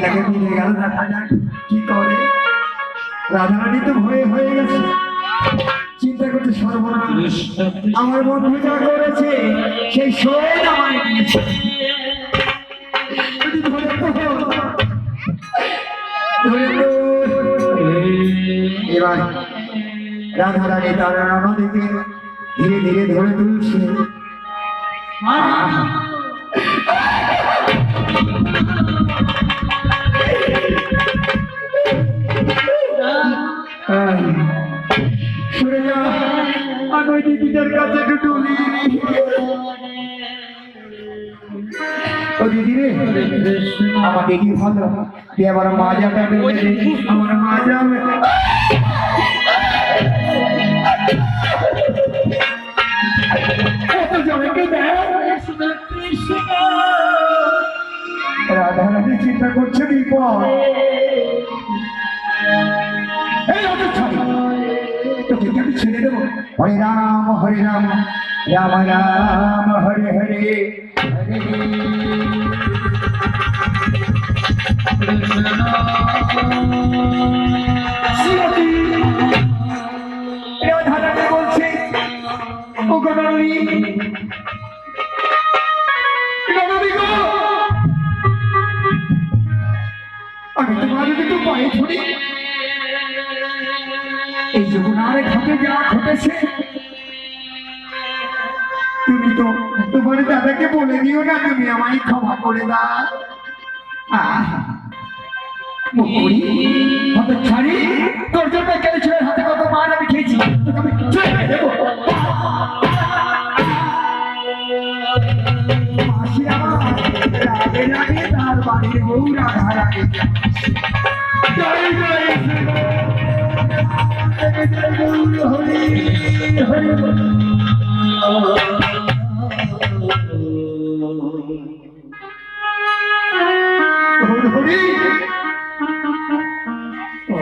কপিলাকে নিয়ে গেল দেখা যাক কি করে? রাধারানী তো ভয়ে হয়ে গেছে। চিন্তা করতে সর্বনাশ। আমার বন্ধু যা করেছে, সেই শোধ আমায় তো এবার রাধারানী আমাদেরকে ধীরে ধীরে ধরে তুলছে। আমি কাছে একটু ও দিদি রে আমার দিদি ভালো? তুই আমার মাজাটা দেবে আমার মাজা রাধা রাধি চিন্তা করছে বিপদ এই ছাড়ি তোকে আমি ছেড়ে দেবো? হরে রাম হরে রাম রাম হরে হরে হরে শ্রীমতী রাধা রাধা বলছে ও গণরী আমি তোমার একটু পায়ে ধরি এই যমুনার ঘাটে যা ঘটেছে তুমি তো, তোমার দাদাকে বলে দিও না, তুমি আমায় ক্ষমা করে দাও। তোর জন্য কত আমি খেয়েছি? তার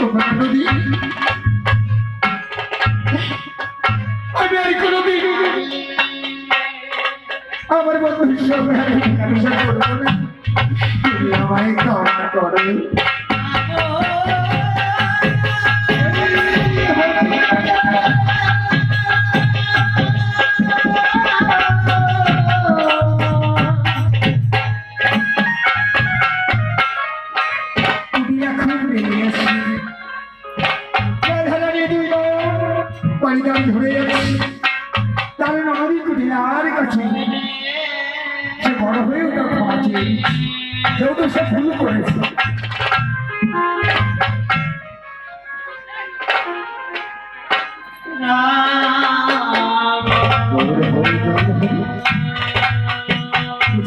তোমরা নদী আমি আর কোনোদিন আমার বন্ধুর সঙ্গে আমি ক্ষমা করো।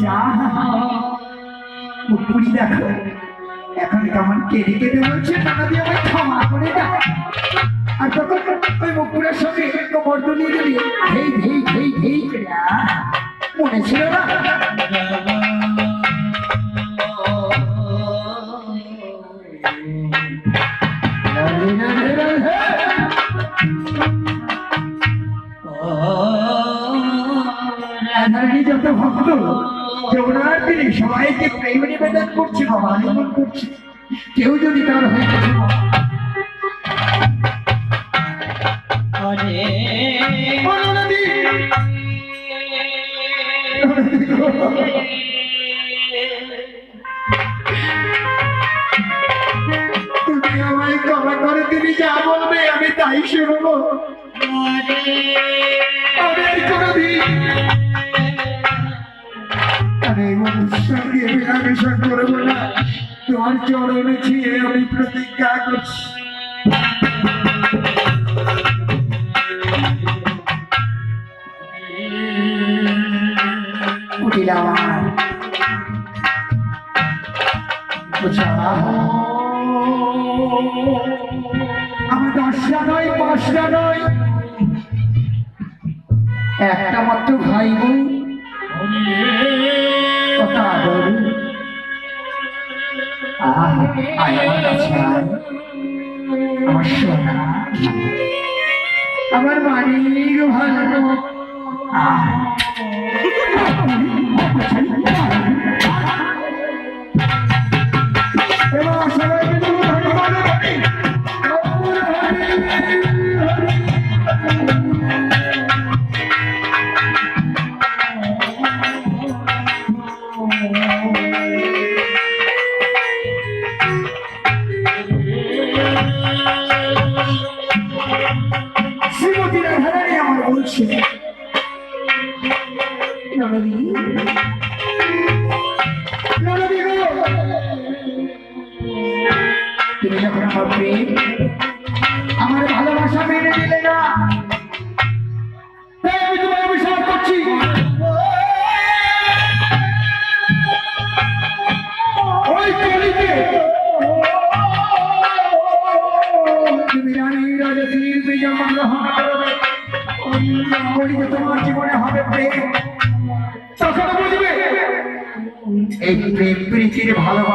যা দেখো এখন কেমন কেঁদে কেঁদে বলছে টাকা দিয়ে আমায় করে দাও আর তখন ওই মুখপুরের সঙ্গে কোমর দুলিয়ে দিলি ধেই ধেই ধেই করে মনে ছিল না যদি তার গো। তুমি আমায় ক্ষমা করে তুমি যা বলবে আমি তাই শুনব আমি কোনোদিন আমি মিলামেশা করব না তোমার চরণে ছিঁড়ে আমি প্রতিজ্ঞা করছি। দশটা নয় পাঁচটা নয়। একটা মাত্র ভাই বোন। আমার কাছে। আমার সোনা আমার মানিক ভালো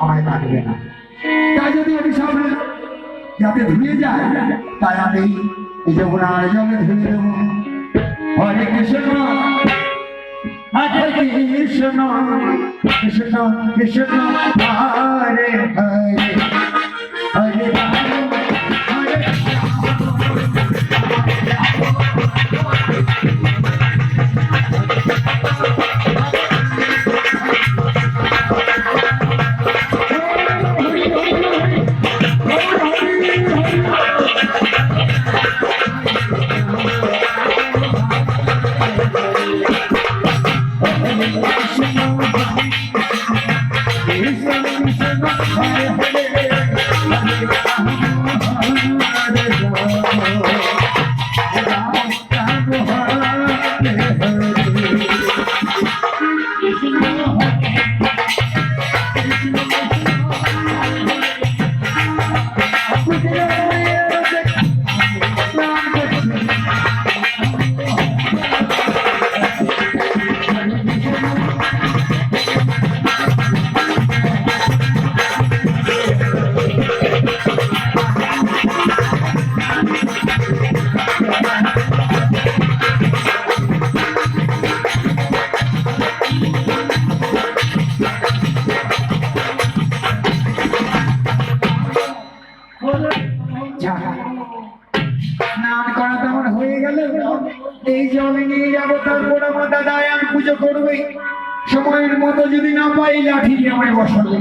আমায় লাগবে না। তাই যদি আমি সামনে যাতে ধুয়ে যায় তাই আমি এই জলে ধুয়ে দেবো। হরে কৃষ্ণ কৃষ্ণ কৃষ্ণ কৃষ্ণ, হরে হরে। সময়ের মতো যদি না পাই, লাঠি দিয়ে আমায় বসাবে।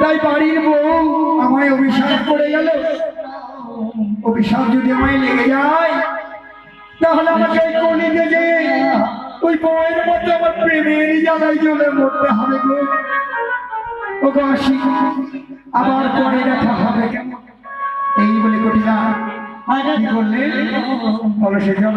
তাই বাড়ির বউ আমায় অভিশাপ করে গেল। অভিশাপ যদি আমায় লেগে যায়, তাহলে আমাকে কলিতে যে ওই বউয়ের মধ্যে আমার প্রেমের জ্বালাই জ্বলে মরতে হবে গো। ও গো আসি, আবার পরে দেখা হবে কেন এই বলে কটিলা, কি বললে বলো সে জল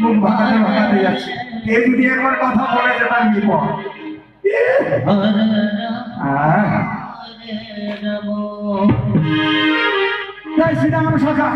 মুখ ভাঙাতে ভাঙাতে যাচ্ছে। কে যদি একবার কথা বলে যে তার বিপদ। জয় শ্রীরাম সখা